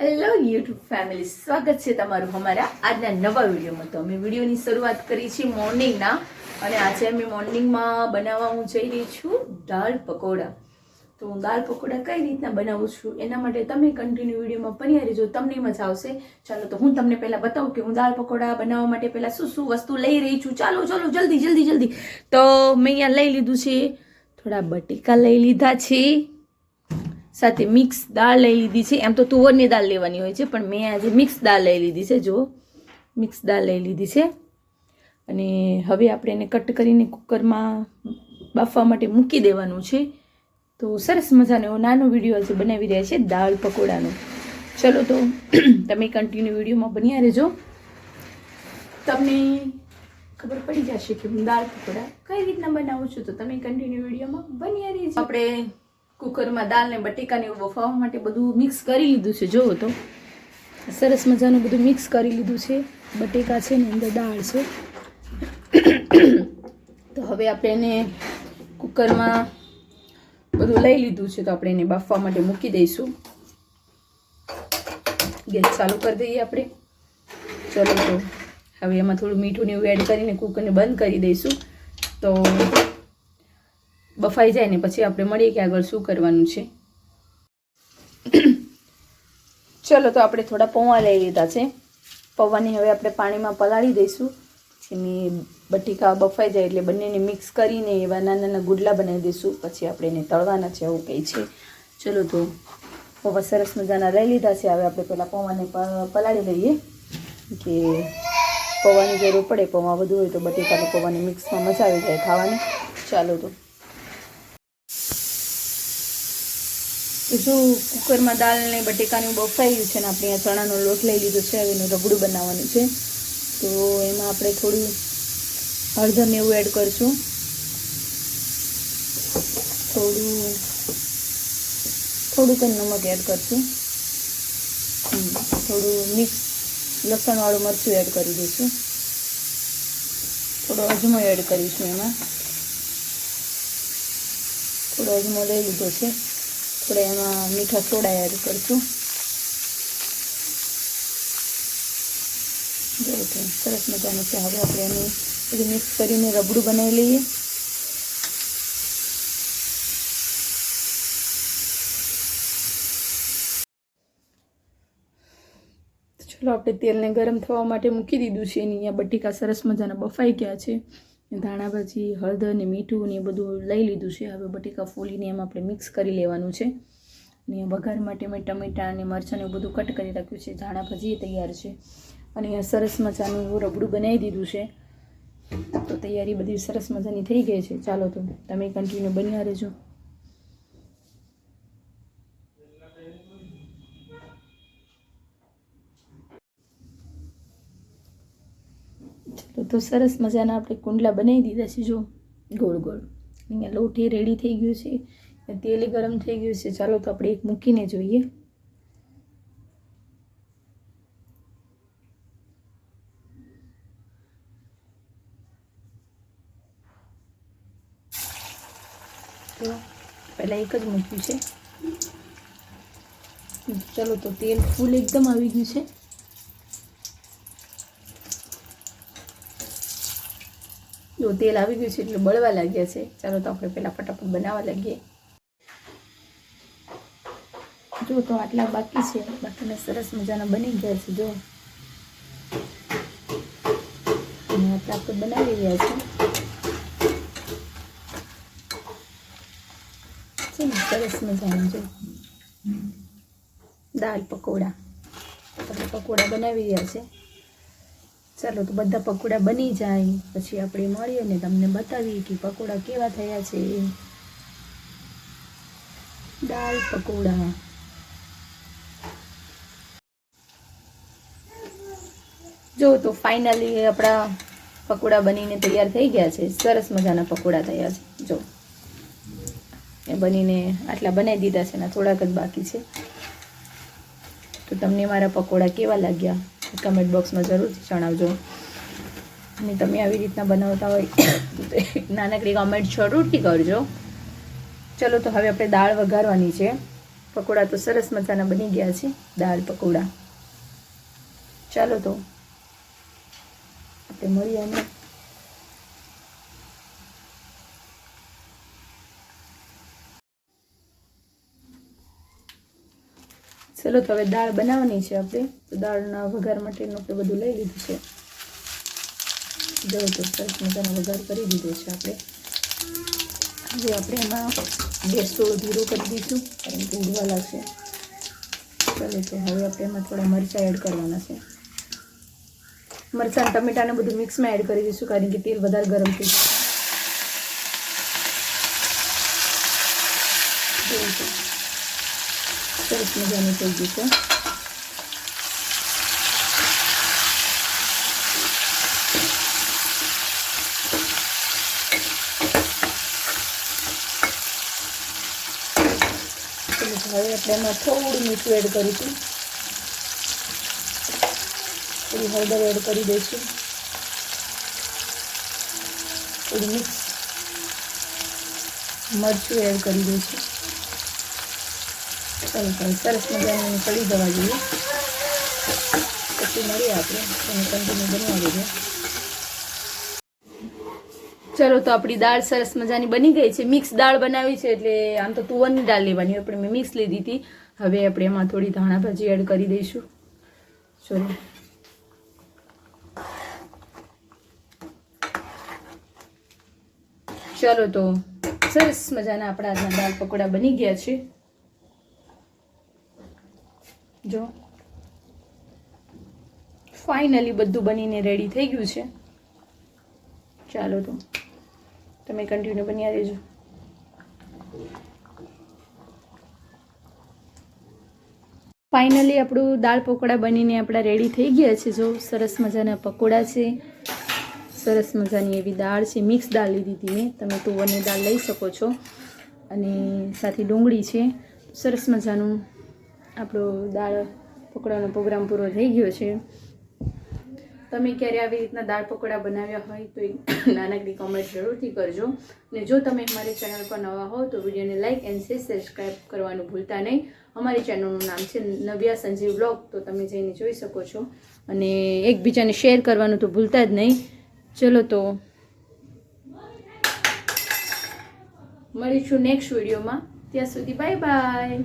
Hello YouTube family સ્વાગત છે તમારું અમારા આજના નવા વિડીયોમાં. તો અમે વિડીયોની શરૂઆત કરી છે મોર્નિંગના. અને આજે અમે મોર્નિંગમાં બનાવવા હું જઈ રહી છું દાળ પકોડા. તો હું દાળ પકોડા કઈ રીતના બનાવું છું એના માટે તમે કન્ટિન્યુ વિડીયોમાં બન્યા રહેજો તમને મજા આવશે. ચાલો, તો હું તમને પહેલાં બતાવું કે હું દાળ પકોડા બનાવવા માટે પહેલાં શું શું વસ્તુ લઈ રહી છું. ચાલો ચાલો, જલ્દી જલ્દી જલ્દી. તો મેં અહીંયા લઈ લીધું છે થોડા બટેકા લઈ લીધા છે. સાથે મિક્સ દાળ લઈ લીધી છે. એમ તો તુવરની દાળ લેવાની હોય છે, પણ મેં આજે મિક્સ દાળ લઈ લીધી છે, જુઓ. મિક્સ દાળ લઈ લીધી છે. અને હવે આપણે એને કટ કરીને કુકરમાં બાફવા માટે મૂકી દેવાનું છે. તો સરસ મજાનો એવો નાનો વીડિયો આજે બનાવી રહ્યા છે, દાળ પકોડાનો. ચલો તો તમે કન્ટિન્યુ વિડીયોમાં બન્યા રહેજો. તમને ખબર પડી જશે કે હું દાળ પકોડા કઈ રીતના બનાવું છું, તો તમે કન્ટિન્યુ વિડીયોમાં બન્યા રહેજો. આપણે કુકરમાં દાળ ને બટેકાને એવું બફાવવા માટે બધું મિક્સ કરી લીધું છે. જુઓ તો. સરસ મજાનું બધું મિક્સ કરી લીધું છે. બટેકા છે ને અંદર દાળ છે. તો હવે આપણે એને કુકરમાં બધું લઈ લીધું છે. તો આપણે એને બાફવા માટે મૂકી દઈશું. ગેસ ચાલુ કરી દઈએ આપણે. ચલો તો. હવે એમાં થોડું મીઠું ને એવું એડ કરીને કુકરને બંધ કરી દઈશું. તો બફાઈ જાય ને પછી આપણે મળીએ કે આગળ શું કરવાનું છે. ચલો તો આપણે થોડા પૌવા લઈ લીધા છે. પૌવાને હવે આપણે પાણીમાં પલાળી દઈશું. એની બટેકા બફાઈ જાય એટલે બંનેને મિક્સ કરીને એવા નાના નાના ગુડલા બનાવી દઈશું. પછી આપણે એને તળવાના છે એવું કંઈ છે. ચલો તો પૌવા સરસ મજાના લઈ લીધા છે. હવે આપણે પહેલાં પૌવાને પલાળી લઈએ. કે પૌવાની જરૂર પડે, પૌવા વધુ હોય તો બટેકાને પૌવાને મિક્સમાં મજા આવી જાય ખાવાની. ચાલો તો તો જો કુકરમાં દાળ ને બટેકાનું બફાઈ ગયું છે ને આપણે અહીંયા ચણાનો લોટ લઈ લીધો છે એનું રગડું બનાવવાનું છે. તો એમાં આપણે થોડું હળદર ને એવું એડ કરશું. થોડું થોડુંક નમક એડ કરશું. થોડું મિક્સ લસણવાળું મરચું એડ કરી દઈશું. થોડો અજમો એડ કરીશું એમાં. થોડો અજમો લઈ લીધો છે. થોડા એમાં મીઠા સોડા એડ કરશું. જો તો સરસ મજાનું છે. હવે આપણે એનું બધું મિક્સ કરીને રબડું બનાવી લઈએ. ચલો આપણે તેલને ગરમ થવા માટે મૂકી દીધું છે. એની અહીંયા બટીકા સરસ મજાના બફાઈ ગયા છે. ધાણા ભાજી હળદર ને મીઠું ને એ બધું લઈ લીધું છે. હવે બટેકા ફોલીને એમાં આપણે મિક્સ કરી લેવાનું છે. અને વઘાર માટે મેં ટમેટાં અને મરચાંને બધું કટ કરી રાખ્યું છે. ધાણા ભાજી તૈયાર છે. અને સરસ મજાનું રબડું બનાવી દીધું છે. તો તૈયારી બધી સરસ મજાની થઈ ગઈ છે. ચાલો તો તમે કન્ટિન્યુ બન્યા રહેજો. તો સરસ મજાના આપણે કુંડલા બનાવી દીધા છે જો. ગોળ ગોળ. અહીંયા લોટ એ રેડી થઈ ગયું છે. તેલ ગરમ થઈ ગયું છે. ચાલો તો આપણે એક મૂકીને જોઈએ. તો પહેલાં એક જ મૂક્યું છે. ચલો તો તેલ ફૂલ એકદમ આવી ગયું છે. જો તેલ આવી ગયું છે એટલે બળવા લાગ્યા છે. ચાલો તો આપણે પહેલાં ફટાફટ બનાવવા લાગીએ. જો તો આટલા બાકી છે. બાકીને સરસ મજાના બની ગયા છે, જો. આટલા આપણે બનાવી રહ્યા છે સરસ મજાના, જો. દાળ પકોડા. આપણે પકોડા બનાવી રહ્યા છે. ચાલો તો બધા પકોડા બની જાય. પછી આપણે મળીએ ને તમને બતાવીએ કે પકોડા કેવા થયા છે. દાળ પકોડા. જો તો ફાઇનલી આપણા પકોડા બનીને તૈયાર થઈ ગયા છે. સરસ મજાના પકોડા થયા છે. જો. એ બનીને આટલા બનાવી દીધા છે ને થોડાક જ બાકી છે. તો તમને મારા પકોડા કેવા લાગ્યા? કમેન્ટ બોક્સમાં જરૂરથી જણાવજો. અને તમે આવી રીતના બનાવતા હોય, તો એક નાનકડી કમેન્ટ જરૂરથી કરજો. ચલો, તો હવે આપણે દાળ વઘારવાની છે. પકોડા તો સરસ મજાના બની ગયા છે, દાળ, પકોડા. ચાલો તો, આપણે મળીએ હમણાં. ચલો તો હવે દાળ બનાવવાની છે આપણે. તો દાળના વઘાર માટેનું આપણે બધું લઈ લીધું છે. જો તો સરસ મજાનો વઘાર કરી દીધો છે આપણે. હવે આપણે એમાં ગેસ થોડો ધીરો કરી દઈશું, કારણ કે ઉડવા લાગશે. ચાલે તો હવે આપણે એમાં થોડા મરચાં એડ કરવાના છે. મરચાં ટમેટાને બધું મિક્સમાં એડ કરી દઈશું, કારણ કે તેલ વધારે ગરમ થઈ જશે જોયું તો. સરસ મજાનું થઈ ગયું છે. હવે આપણે એમાં થોડું મીઠું એડ કરીશું. થોડી હળદર એડ કરી દઈશું. થોડું મિક્સ મરચું એડ કરી દઈશું. ચાલો ચાલો સરસ મજાનું ચડી જવા જોઈએ. પછી મળીએ આપણે એને કન્ટિન્યુ બનવા દઈએ ચલો, તો આપણી દાળ સરસ મજાની બની ગઈ છે. મિક્સ દાળ બનાવી છે, એટલે આમ તો તુવરની દાળ લેવાની હોય, પણ મેં મિક્સ લીધી હતી. હવે આપણે એમાં થોડી ધાણા ભાજી એડ કરી દઈશું. ચલો. ચલો, તો સરસ મજાના આપણા દાળ પકોડા બની ગયા છે. જો. ફાઇનલી બધું બનીને રેડી થઈ ગયું છે. ચાલો તો. તમે કન્ટિન્યુ બન્યા રહેજો. ફાઇનલી આપણું દાળ પકોડા બનીને આપણા રેડી થઈ ગયા છે. જો, સરસ મજાના પકોડા છે. સરસ મજાની એવી દાળ છે. મિક્સ દાળ લીધી હતી મેં. તમે તુવરની દાળ લઈ શકો છો. અને સાથે ડુંગળી છે. સરસ મજાનું આપણો દાળ પકોડાનો પ્રોગ્રામ પૂરો થઈ ગયો છે. તમે ક્યારે આવી રીતના દાળ પકોડા બનાવ્યા હોય તો એક નાનકડી કોમેન્ટ જરૂરથી કરજો. અને જો તમે અમારી ચેનલ પર નવા હો તો વિડીયોને લાઇક એન્ડ શેર સબસ્ક્રાઈબ કરવાનું ભૂલતા નહીં. અમારી ચેનલનું નામ છે નવ્યા સંજીવ બ્લોગ તો તમે જઈને જોઈ શકો છો. અને એકબીજાને શેર કરવાનું તો ભૂલતા જ નહીં. ચલો તો મળીશું નેક્સ્ટ વિડીયોમાં. ત્યાં સુધી બાય બાય